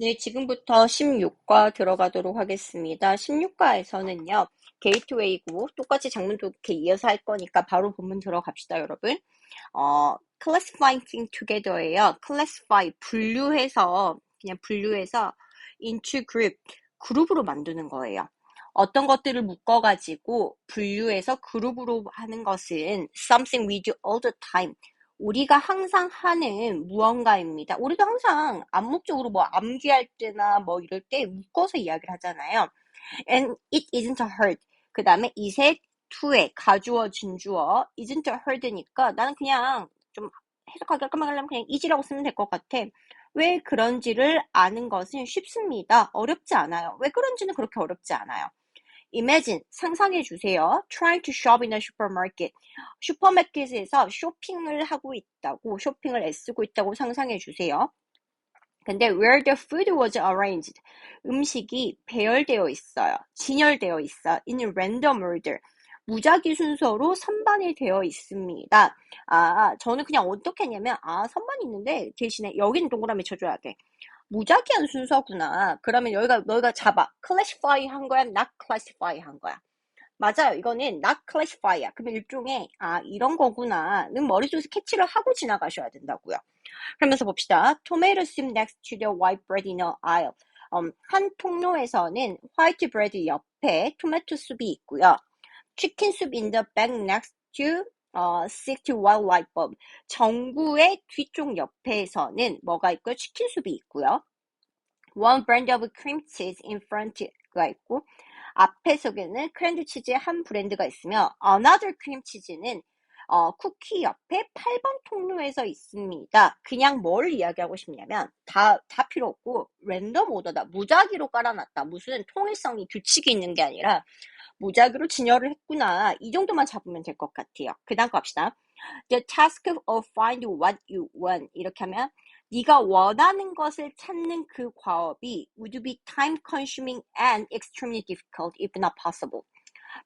네, 지금부터 16과 들어가도록 하겠습니다. 16과에서는요, 게이트웨이고, 똑같이 장문도 이렇게 이어서 할 거니까 바로 본문 들어갑시다, 여러분. 어, classifying things together예요. classify, 분류해서, 그냥 분류해서 into group, 그룹으로 만드는 거예요. 어떤 것들을 묶어가지고 분류해서 그룹으로 하는 것은 something we do all the time. 우리가 항상 하는 무언가입니다. 우리도 항상 암묵적으로 뭐 암기할 때나 뭐 이럴 때 묶어서 이야기를 하잖아요. And it isn't hard. 그 다음에 이색 to에 가주어 진주어 isn't hard니까 나는 그냥 좀 해석하기 깔끔하려면 그냥 easy라고 쓰면 될 것 같아. 왜 그런지를 아는 것은 쉽습니다. 어렵지 않아요. 왜 그런지는 그렇게 어렵지 않아요. Imagine, 상상해 주세요. Trying to shop in a supermarket. 슈퍼마켓에서 쇼핑을 하고 있다고, 쇼핑을 애쓰고 있다고 상상해 주세요. 근데 where the food was arranged. 음식이 배열되어 있어요. 진열되어 있어. in random order. 무작위 순서로 선반이 되어 있습니다. 아, 저는 그냥 어떻게 했냐면, 아, 선반이 있는데, 대신에 여기는 동그라미 쳐줘야 돼. 무작위한 순서구나. 그러면 여기가 너희가 잡아. classify 한 거야? not classify 한 거야? 맞아요. 이거는 not classify야. 그러면 일종의 아 이런 거구나는 머릿속에서 캐치를 하고 지나가셔야 된다고요. 그러면서 봅시다. Tomato soup next to the white bread in a aisle. 음, 한 통로에서는 화이트 브레드 옆에 토마토 숲이 있고요. Chicken soup in the back next to 어, stick to white light bulb. 전구의 뒤쪽 옆에서는 뭐가 있고요? 치킨 수이 있고요. One brand of cream cheese in front가 있고 앞에 속에는 크랜드 치즈의 한 브랜드가 있으며 another cream cheese는 어, 쿠키 옆에 8번 통로에서 있습니다. 그냥 뭘 이야기하고 싶냐면 다, 다 필요 없고 랜덤 오더다. 무작위로 깔아놨다. 무슨 통일성이 규칙이 있는 게 아니라 무작위로 진열을 했구나. 이 정도만 잡으면 될 것 같아요. 그 다음 거 합시다. The task of find what you want. 이렇게 하면 네가 원하는 것을 찾는 그 과업이 would be time consuming and extremely difficult if not possible.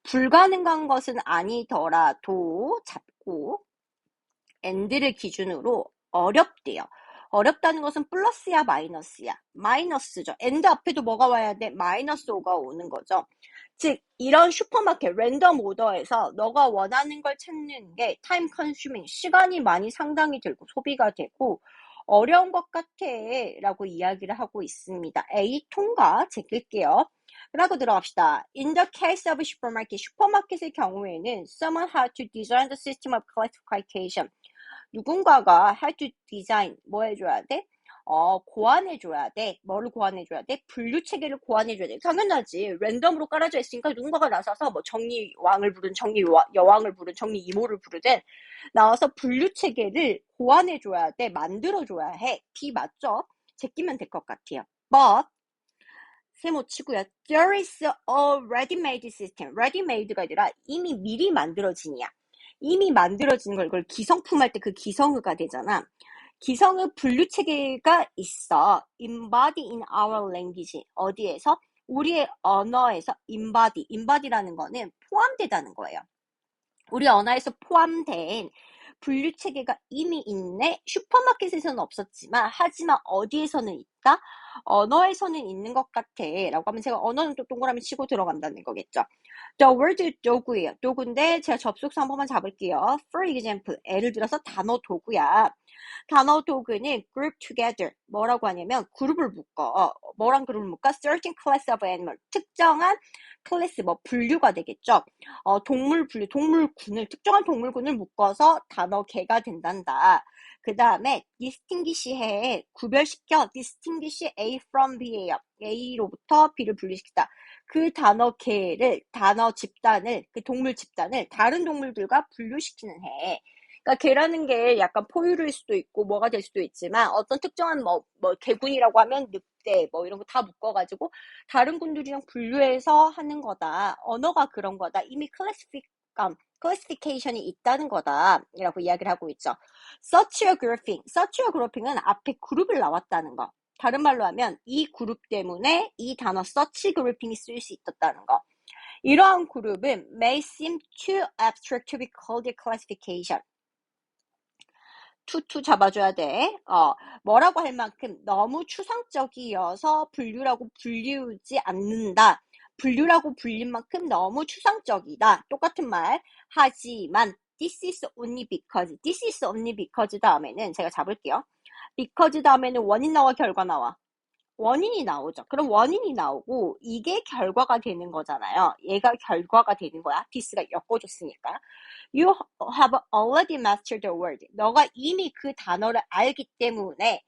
불가능한 것은 아니더라도 잡고 and를 기준으로 어렵대요. 어렵다는 것은 플러스야 마이너스야? 마이너스죠. and 앞에도 뭐가 와야 돼? 마이너스 5가 오는 거죠. 즉 이런 슈퍼마켓 랜덤 오더에서 너가 원하는 걸 찾는 게 타임 컨슈밍 시간이 많이 상당히 들고 소비가 되고 어려운 것 같아 라고 이야기를 하고 있습니다. A 통과 제낄게요. 그러고 들어갑시다. In the case of supermarket, 슈퍼마켓의 경우에는 someone had to design the system of classification. 누군가가 to design 뭐 해줘야 돼? 어, 고안해줘야 돼. 뭐를 고안해줘야 돼? 분류 체계를 고안해줘야 돼. 당연하지. 랜덤으로 깔아져 있으니까 누군가가 나서서 뭐 정리왕을 부른 정리 여왕을 부른 정리 이모를 부르든 나와서 분류 체계를 고안해줘야 돼. 만들어줘야 해. B 맞죠? 제끼면 될 것 같아요. But 세모 치고요. There is a ready-made system. ready-made가 아니라 이미 미리 만들어진이야. 이미 만들어진 걸 이걸 기성품 할 때 그 기성의가 되잖아. 기성의 분류 체계가 있어. embody in our language. 어디에서? 우리의 언어에서 embody. embody라는 거는 포함되다는 거예요. 우리 언어에서 포함된 분류 체계가 이미 있네. 슈퍼마켓에서는 없었지만 하지만 어디에서는 있다? 언어에서는 있는 것 같아. 라고 하면 제가 언어는 또 동그라미 치고 들어간다는 거겠죠. The word 도구예요. 도구인데 제가 접속사 한 번만 잡을게요. For example, 예를 들어서 단어 도구야. 단어 도구는 group together. 뭐라고 하냐면 그룹을 묶어. 뭐랑 그룹을 묶어? certain class of animal. 특정한 클래스, 뭐 분류가 되겠죠. 어, 동물 분류, 동물군을 특정한 동물군을 묶어서 단어 개가 된단다. 그 다음에 distinguish해 구별시켜 distinguish A from B예요. A로부터 B를 분리시키다. 그 단어 개를 단어 집단을 그 동물 집단을 다른 동물들과 분류시키는 해. 그러니까 개라는 게 약간 포유류일 수도 있고 뭐가 될 수도 있지만 어떤 특정한 뭐, 뭐 개군이라고 하면 늑대 뭐 이런 거 다 묶어가지고 다른 군들이랑 분류해서 하는 거다. 언어가 그런 거다. 이미 클래시픽 클래시피케이션이 있다는 거다라고 이야기를 하고 있죠. grouping. search or grouping은 앞에 그룹을 나왔다는 거. 다른 말로 하면 이 그룹 때문에 이 단어 search grouping이 쓰일 수 있었다는 거. 이러한 그룹은 may seem too abstract to be called a classification. 투투 잡아줘야 돼. 어, 뭐라고 할 만큼 너무 추상적이어서 분류라고 불리우지 않는다. 분류라고 불린 만큼 너무 추상적이다. 똑같은 말. 하지만 this is only because, this is only because 다음에는 제가 잡을게요. Because 다음에는 원인 나와 결과 나와. 원인이 나오죠. 그럼 원인이 나오고 이게 결과가 되는 거잖아요. 얘가 결과가 되는 거야. this가 엮어줬으니까. You have already mastered the word. 너가 이미 그 단어를 알기 때문에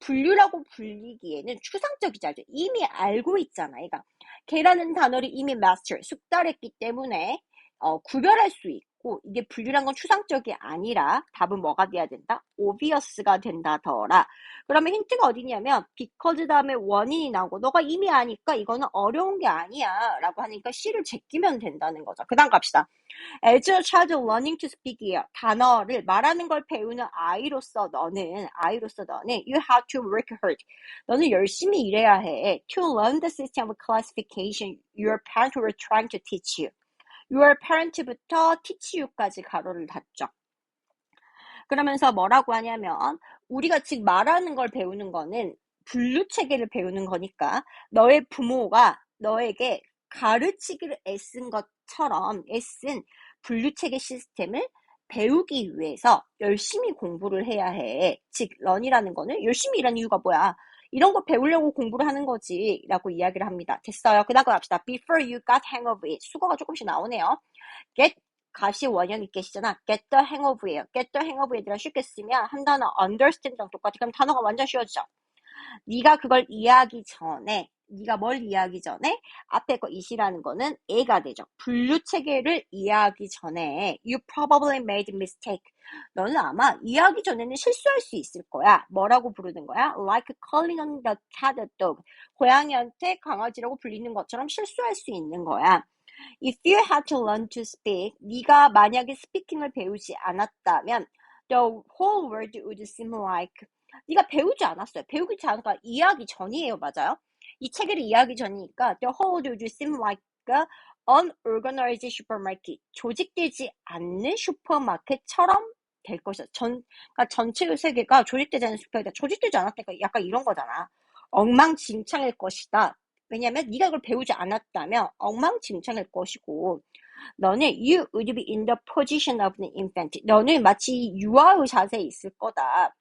분류라고 불리기에는 추상적이지 않죠. 이미 알고 있잖아. 얘가 걔라는 단어를 이미 master, 숙달했기 때문에 어, 구별할 수 있고 이게 분류란 건 추상적이 아니라 답은 뭐가 돼야 된다? obvious가 된다더라. 그러면 힌트가 어디냐면 because 다음에 원인이 나오고 너가 이미 아니까 이거는 어려운 게 아니야 라고 하니까 C를 제끼면 된다는 거죠. 그 다음 갑시다. As a child learning to speak이에요. 단어를 말하는 걸 배우는 아이로서 너는 아이로서 너는 you have to work hard. 너는 열심히 일해야 해. To learn the system of classification your parents were trying to teach you. Your parent부터 teach you까지 가로를 닫죠. 그러면서 뭐라고 하냐면 우리가 지금 말하는 걸 배우는 거는 분류 체계를 배우는 거니까 너의 부모가 너에게 가르치기를 애쓴 것처럼 애쓴 분류 체계 시스템을 배우기 위해서 열심히 공부를 해야 해. 즉, 런이라는 거는 열심히 일하는 이유가 뭐야? 이런 거 배우려고 공부를 하는 거지 라고 이야기를 합니다. 됐어요. 그 다음 거 갑시다. Before you got hang of it. 수거가 조금씩 나오네요. get 가시 원형이 get이잖아. get the hang of예요. get the hang of 얘들아 쉽게 쓰면 한 단어 understand랑 똑같아. 그럼 단어가 완전 쉬워지죠. 네가 그걸 이해하기 전에 네가 뭘 이해하기 전에 앞에 거 이시라는 거는 애가 되죠. 분류 체계를 이해하기 전에 you probably made mistake. 너는 아마 이해하기 전에는 실수할 수 있을 거야. 뭐라고 부르는 거야? Like calling on the cat a dog. 고양이한테 강아지라고 불리는 것처럼 실수할 수 있는 거야. If you had to learn to speak, 네가 만약에 스피킹을 배우지 않았다면 the whole world would seem like 네가 배우지 않았어요. 배우지 않으니까 이해하기 전이에요. 맞아요? 이 체계를 이해하기 전이니까 the whole would seem like unorganized supermarket. 조직되지 않는 슈퍼마켓처럼 될 것이다. 전, 그러니까 전체 세계가 조직되지 않은 슈퍼마켓, 조직되지 않았다니까 약간 이런 거잖아. 엉망진창일 것이다. 왜냐면 네가 이걸 배우지 않았다면 엉망진창일 것이고 너는 you would be in the position of an infant. 너는 마치 유아의 자세에 있을 거다.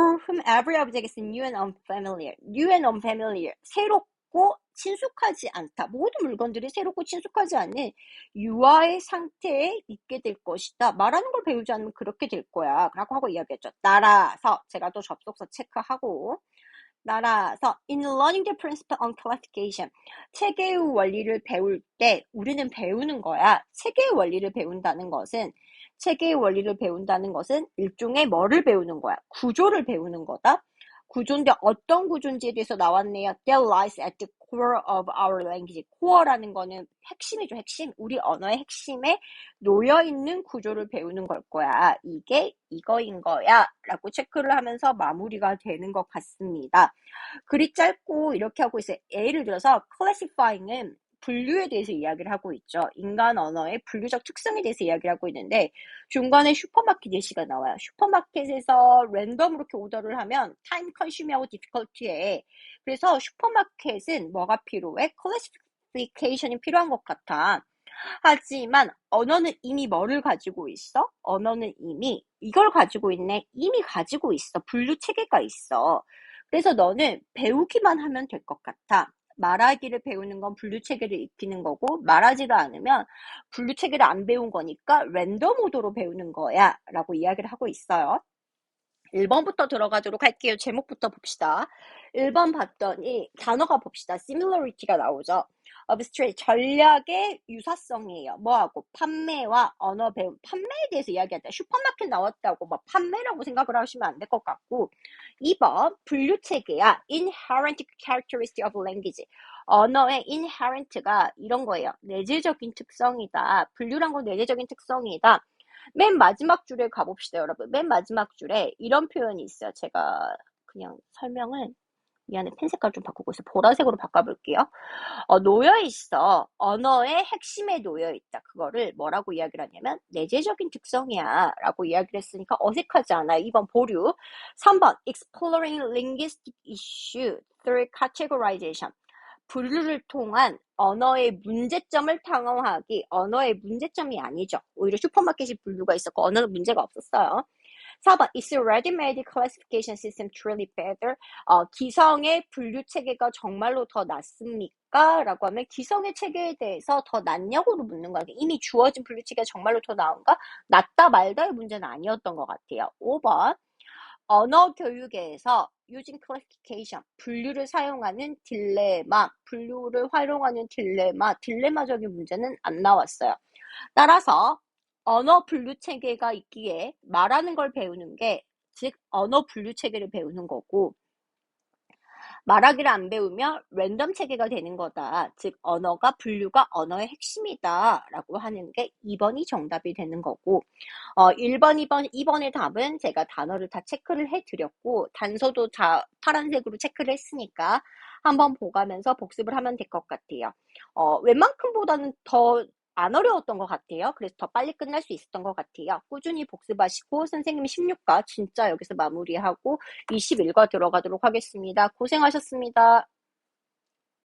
For whom every object is new and unfamiliar. New and unfamiliar. 새롭고 친숙하지 않다. 모든 물건들이 새롭고 친숙하지 않은 유아의 상태에 있게 될 것이다. 말하는 걸 배우지 않으면 그렇게 될 거야. 라고 하고 이야기했죠. 따라서 제가 또 접속사 체크하고 따라서 in learning the principle on classification 체계의 원리를 배울 때 우리는 배우는 거야. 체계의 원리를 배운다는 것은 체계의 원리를 배운다는 것은 일종의 뭐를 배우는 거야? 구조를 배우는 거다. 구조인데 어떤 구조인지에 대해서 나왔네요. That lies at the core of our language. core라는 거는 핵심이죠, 핵심. 우리 언어의 핵심에 놓여 있는 구조를 배우는 걸 거야. 이게 이거인 거야. 라고 체크를 하면서 마무리가 되는 것 같습니다. 글이 짧고 이렇게 하고 있어요. 예를 들어서 classifying은 분류에 대해서 이야기를 하고 있죠. 인간 언어의 분류적 특성에 대해서 이야기를 하고 있는데 중간에 슈퍼마켓 예시가 나와요. 슈퍼마켓에서 랜덤으로 이렇게 오더를 하면 타임 컨슈미하고 디피컬티에 그래서 슈퍼마켓은 뭐가 필요해? 클래시피케이션이 필요한 것 같아. 하지만 언어는 이미 뭐를 가지고 있어? 언어는 이미 이걸 가지고 있네. 이미 가지고 있어. 분류 체계가 있어. 그래서 너는 배우기만 하면 될 것 같아. 말하기를 배우는 건 분류 체계를 익히는 거고 말하지도 않으면 분류 체계를 안 배운 거니까 랜덤 오더로 배우는 거야 라고 이야기를 하고 있어요. 1번부터 들어가도록 할게요. 제목부터 봅시다. 1번 봤더니 단어가 봅시다. similarity가 나오죠. abstract 전략의 유사성이에요. 뭐하고 판매와 언어 배움 판매에 대해서 이야기하다 슈퍼마켓 나왔다고 막 판매라고 생각을 하시면 안 될 것 같고 2번 분류 체계야 inherent characteristic of language 언어의 inherent가 이런 거예요. 내재적인 특성이다. 분류란 건 내재적인 특성이다. 맨 마지막 줄에 가봅시다, 여러분. 맨 마지막 줄에 이런 표현이 있어요. 제가 그냥 설명을 미안해, 펜 색깔 좀 바꾸고 있어. 보라색으로 바꿔볼게요. 어, 놓여있어. 언어의 핵심에 놓여있다. 그거를 뭐라고 이야기를 하냐면, 내재적인 특성이야. 라고 이야기를 했으니까 어색하지 않아요. 2번 보류. 3번, exploring linguistic issue through categorization. 분류를 통한 언어의 문제점을 탐험하기. 언어의 문제점이 아니죠. 오히려 슈퍼마켓이 분류가 있었고, 언어는 문제가 없었어요. 4번, is ready-made classification system truly better? 어, 기성의 분류 체계가 정말로 더 낫습니까? 라고 하면 기성의 체계에 대해서 더 낫냐고로 묻는 거예요. 이미 주어진 분류 체계가 정말로 더 나은가? 낫다 말다의 문제는 아니었던 것 같아요. 5번, 언어 교육에서 using classification, 분류를 사용하는 딜레마, 분류를 활용하는 딜레마, 딜레마적인 문제는 안 나왔어요. 따라서 언어 분류 체계가 있기에 말하는 걸 배우는 게, 즉, 언어 분류 체계를 배우는 거고, 말하기를 안 배우면 랜덤 체계가 되는 거다. 즉, 언어가 분류가 언어의 핵심이다. 라고 하는 게 2번이 정답이 되는 거고, 어, 1번, 2번, 2번의 답은 제가 단어를 다 체크를 해 드렸고, 단서도 다 파란색으로 체크를 했으니까 한번 보가면서 복습을 하면 될 것 같아요. 어, 웬만큼보다는 더 안 어려웠던 것 같아요. 그래서 더 빨리 끝날 수 있었던 것 같아요. 꾸준히 복습하시고 선생님 16과 진짜 여기서 마무리하고 21과 들어가도록 하겠습니다. 고생하셨습니다.